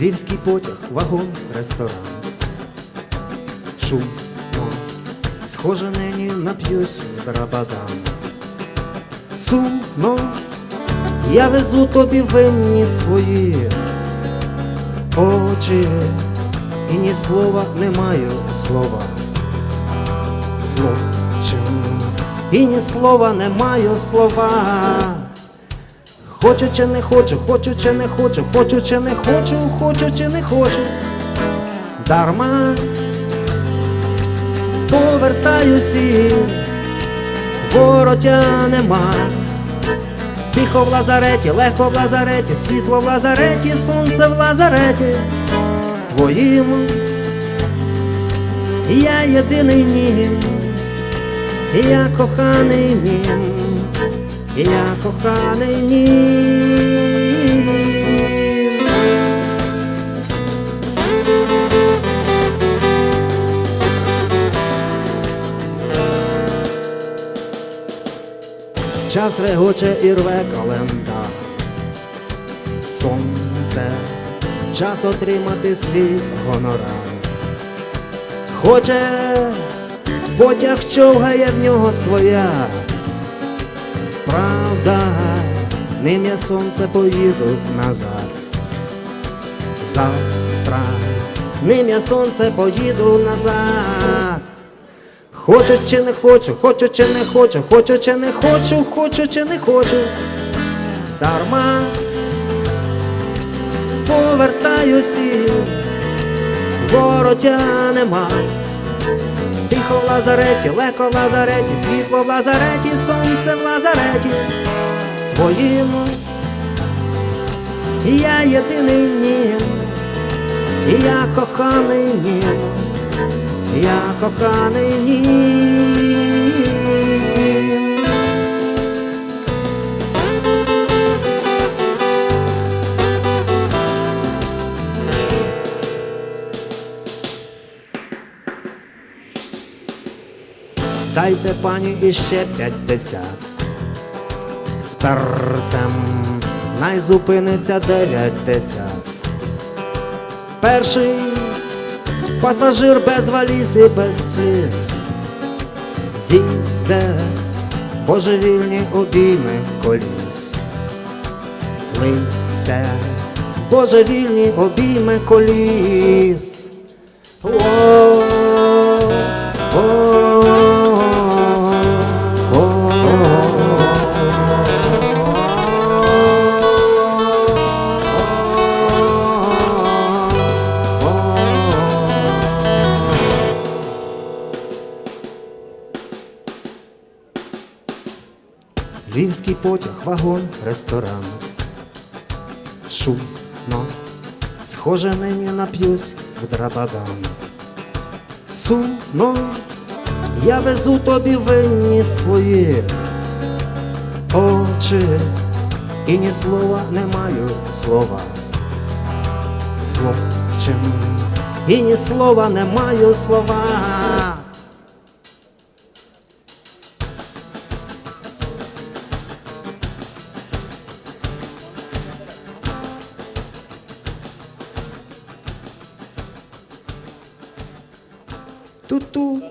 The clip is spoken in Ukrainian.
Львівський потяг, вагон, ресторан. Шумно, схоже нині нап'юсь в драбадан. Сумно, я везу тобі винні свої очі, і ні слова не маю слова. Злочин, і ні слова не маю слова. Хочу чи не хочу, хочу чи не хочу, хочу чи не хочу, хочу чи не хочу. Дарма повертаюся, воротя нема. Тихо в лазареті, легко в лазареті, світло в лазареті, сонце в лазареті. Твоїм я єдиний нім, я коханий нім, я коханий нім. Час регоче і рве календар. Сонце, час отримати свій гонорар. Хоче, потяг човгає в нього своя. Правда, ним я сонце поїду назад. Завтра, ним я сонце поїду назад. Хочу чи не хочу, хочу чи не хочу, хочу чи не хочу, хочу чи не хочу. Дарма повертаюся, воротя нема. Тихо в лазареті, леко в лазареті, світло в лазареті, сонце в лазареті. Твоїм я єдиний нім, я коханий нім я коханий нім. Дайте пані іще п'ятдесят з перцем, най дев'ятдесят. Перший пасажир без валіз і без сис зійде божевільні обійми коліс, плите божевільні обійми коліс. О, Львівський потяг, вагон, ресторан. Шумно, схоже нині нап'юсь в драбадан. Сумно, я везу тобі винні свої очі, і ні слова не маю слова. Злочин, і ні слова не маю слова. Tutu.